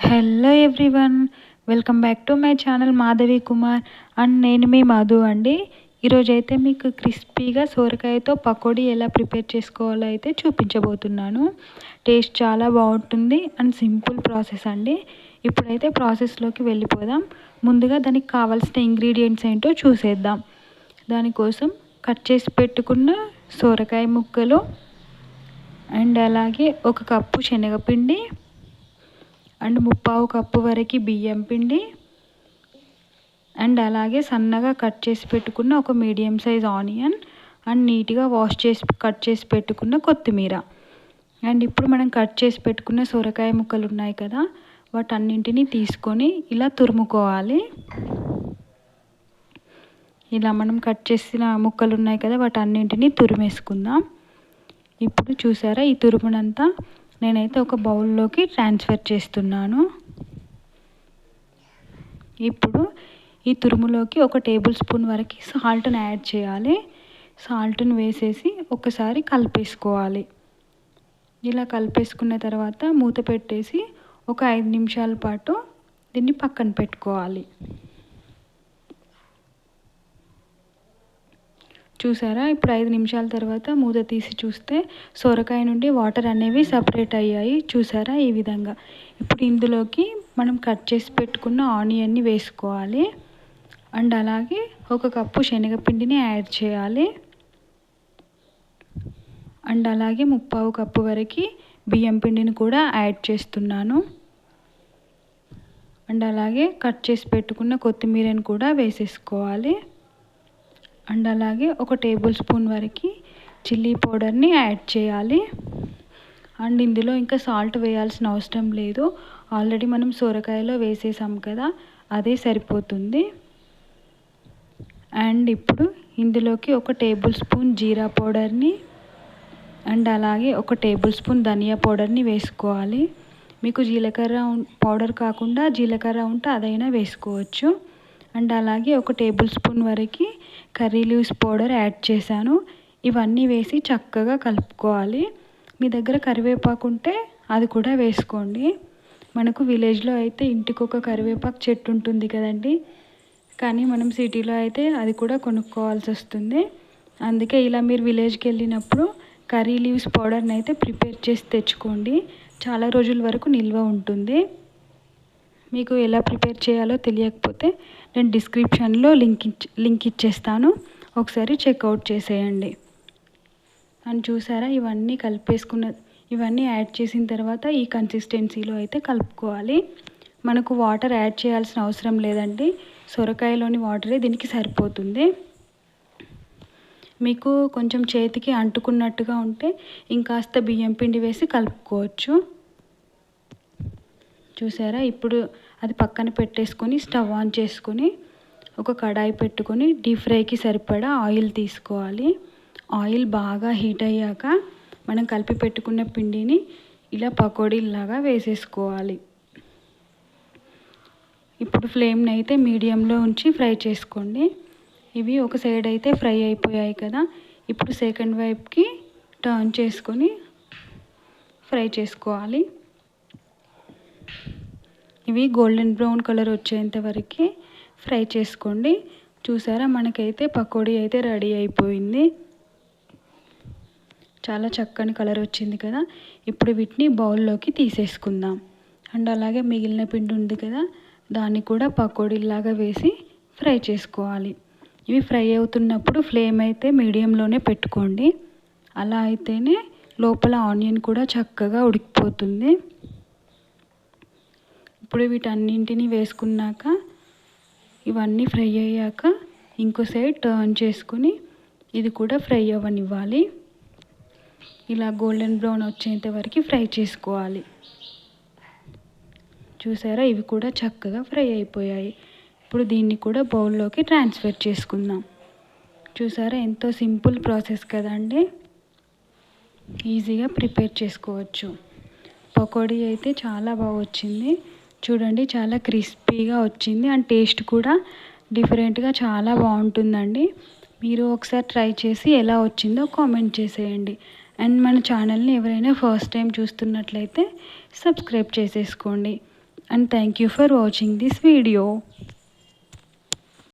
Hello everyone welcome back to my channel Madhavi Kumar and నేను మీ మధు అండి. ఈరోజు అయితే మీకు క్రిస్పీగా సోరకాయతో పకోడీ ఎలా ప్రిపేర్ చేసుకోవాలో అయితే చూపించబోతున్నాను. టేస్ట్ చాలా బాగుంటుంది అండ్ సింపుల్ ప్రాసెస్ అండి. ఇప్పుడైతే ప్రాసెస్లోకి వెళ్ళిపోదాం. ముందుగా దానికి కావాల్సిన ఇంగ్రీడియంట్స్ ఏంటో చూసేద్దాం. దానికోసం కట్ చేసి పెట్టుకున్న సోరకాయ ముక్కలు అండ్ అలాగే ఒక కప్పు శనగపిండి అండ్ ముప్పావు కప్పు వరకు బియ్యం పిండి అండ్ అలాగే సన్నగా కట్ చేసి పెట్టుకున్న ఒక మీడియం సైజ్ ఆనియన్ అండ్ నీట్గా వాష్ చేసి కట్ చేసి పెట్టుకున్న కొత్తిమీర. అండ్ ఇప్పుడు మనం కట్ చేసి పెట్టుకున్న సొరకాయ ముక్కలు ఉన్నాయి కదా వాటన్నింటినీ తీసుకొని ఇలా తురుముకోవాలి. ఇలా మనం కట్ చేసిన ముక్కలు ఉన్నాయి కదా వాటన్నింటినీ తురిమేసుకుందాం. ఇప్పుడు చూసారా ఈ తురుమునంతా నేనైతే ఒక బౌల్లోకి ట్రాన్స్ఫర్ చేస్తున్నాను. ఇప్పుడు ఈ తురుములోకి ఒక టేబుల్ స్పూన్ వరకు సాల్ట్ని యాడ్ చేయాలి. సాల్ట్ని వేసేసి ఒకసారి కలిపేసుకోవాలి. ఇలా కలిపేసుకున్న తర్వాత మూత పెట్టేసి ఒక ఐదు నిమిషాల పాటు దీన్ని పక్కన పెట్టుకోవాలి. చూసారా? ఇప్పుడు ఐదు నిమిషాల తర్వాత మూత తీసి చూస్తే సొరకాయ నుండి వాటర్ అనేవి సపరేట్ అయ్యాయి. చూసారా ఈ విధంగా? ఇప్పుడు ఇందులోకి మనం కట్ చేసి పెట్టుకున్న ఆనియన్ని వేసుకోవాలి. అండ్ అలాగే ఒక కప్పు శనగపిండిని యాడ్ చేయాలి. అండ్ అలాగే ముప్పావు కప్పు వరకు బియ్యం పిండిని కూడా యాడ్ చేస్తున్నాను. అండ్ అలాగే కట్ చేసి పెట్టుకున్న కొత్తిమీరని కూడా వేసేసుకోవాలి. అండ్ అలాగే ఒక టేబుల్ స్పూన్ వరకు చిల్లీ పౌడర్ని యాడ్ చేయాలి. అండ్ ఇందులో ఇంకా సాల్ట్ వేయాల్సిన అవసరం లేదు. ఆల్రెడీ మనం సొరకాయలో వేసేసాం కదా అదే సరిపోతుంది. అండ్ ఇప్పుడు ఇందులోకి ఒక టేబుల్ స్పూన్ జీరా పౌడర్ని అండ్ అలాగే ఒక టేబుల్ స్పూన్ ధనియా పౌడర్ని వేసుకోవాలి. మీకు జీలకర్ర పౌడర్ కాకుండా జీలకర్ర ఉంటే అదైనా వేసుకోవచ్చు. అండ్ అలాగే ఒక టేబుల్ స్పూన్ వరకు కర్రీ లీవ్స్ పౌడర్ యాడ్ చేశాను. ఇవన్నీ వేసి చక్కగా కలుపుకోవాలి. మీ దగ్గర కరివేపాకు ఉంటే అది కూడా వేసుకోండి. మనకు విలేజ్లో అయితే ఇంటికి ఒక కరివేపాకు చెట్టు ఉంటుంది కదండి. కానీ మనం సిటీలో అయితే అది కూడా కొనుక్కోవాల్సి వస్తుంది. అందుకే ఇలా మీరు విలేజ్కి వెళ్ళినప్పుడు కర్రీ లీవ్స్ పౌడర్ని అయితే ప్రిపేర్ చేసి తెచ్చుకోండి. చాలా రోజుల వరకు నిల్వ ఉంటుంది. మీకు ఎలా ప్రిపేర్ చేయాలో తెలియకపోతే నేను డిస్క్రిప్షన్లో లింక్ ఇచ్చి లింక్ ఇచ్చేస్తాను. ఒకసారి చెక్అవుట్ చేసేయండి. అని చూసారా ఇవన్నీ కలిపేసుకున్న ఇవన్నీ యాడ్ చేసిన తర్వాత ఈ కన్సిస్టెన్సీలో అయితే కలుపుకోవాలి. మనకు వాటర్ యాడ్ చేయాల్సిన అవసరం లేదండి. సొరకాయలోని వాటరే దీనికి సరిపోతుంది. మీకు కొంచెం చేతికి అంటుకున్నట్టుగా ఉంటే ఇంకాస్త బియ్యం పిండి వేసి కలుపుకోవచ్చు. చూసారా? ఇప్పుడు అది పక్కన పెట్టేసుకొని స్టవ్ ఆన్ చేసుకొని ఒక కడాయి పెట్టుకొని డీప్ ఫ్రైకి సరిపడా ఆయిల్ తీసుకోవాలి. ఆయిల్ బాగా హీట్ అయ్యాక మనం కలిపి పెట్టుకున్న పిండిని ఇలా పకోడీలాగా వేసేసుకోవాలి. ఇప్పుడు ఫ్లేమ్ని అయితే మీడియంలో ఉంచి ఫ్రై చేసుకోండి. ఇవి ఒక సైడ్ అయితే ఫ్రై అయిపోయాయి కదా. ఇప్పుడు సెకండ్ వైపుకి టర్న్ చేసుకొని ఫ్రై చేసుకోవాలి. ఇవి గోల్డెన్ బ్రౌన్ కలర్ వచ్చేంత వరకు ఫ్రై చేసుకోండి. చూసారా? మనకైతే పకోడీ అయితే రెడీ అయిపోయింది. చాలా చక్కని కలర్ వచ్చింది కదా? ఇప్పుడు వీటిని బౌల్లోకి తీసేసుకుందాం. అండ్ అలాగే మిగిలిన పిండి ఉంది కదా? దాన్ని కూడా పకోడీలాగా వేసి ఫ్రై చేసుకోవాలి. ఇవి ఫ్రై అవుతున్నప్పుడు ఫ్లేమ్ అయితే మీడియంలోనే పెట్టుకోండి. అలా అయితేనే లోపల ఆనియన్ కూడా చక్కగా ఉడికిపోతుంది. ఇప్పుడు వీటన్నింటినీ వేసుకున్నాక ఇవన్నీ ఫ్రై అయ్యాక ఇంకో సైడ్ టర్న్ చేసుకొని ఇది కూడా ఫ్రై అవ్వనివ్వాలి. ఇలా గోల్డెన్ బ్రౌన్ వచ్చేంత వరకు ఫ్రై చేసుకోవాలి. చూసారా? ఇవి కూడా చక్కగా ఫ్రై అయిపోయాయి. ఇప్పుడు దీన్ని కూడా బౌల్లోకి ట్రాన్స్ఫర్ చేసుకుందాం. చూసారా? ఎంతో సింపుల్ ప్రాసెస్ కదండి. ఈజీగా ప్రిపేర్ చేసుకోవచ్చు. పకోడీ అయితే చాలా బాగా వచ్చింది. చూడండి చాలా క్రిస్పీగా వచ్చింది అండ్ టేస్ట్ కూడా డిఫరెంట్గా చాలా బాగుంటుందండి. మీరు ఒకసారి ట్రై చేసి ఎలా వచ్చిందో కామెంట్ చేసేయండి. అండ్ మన ఛానల్ని ఎవరైనా ఫస్ట్ టైం చూస్తున్నట్లయితే సబ్స్క్రైబ్ చేసేసుకోండి. And thank you for watching this video.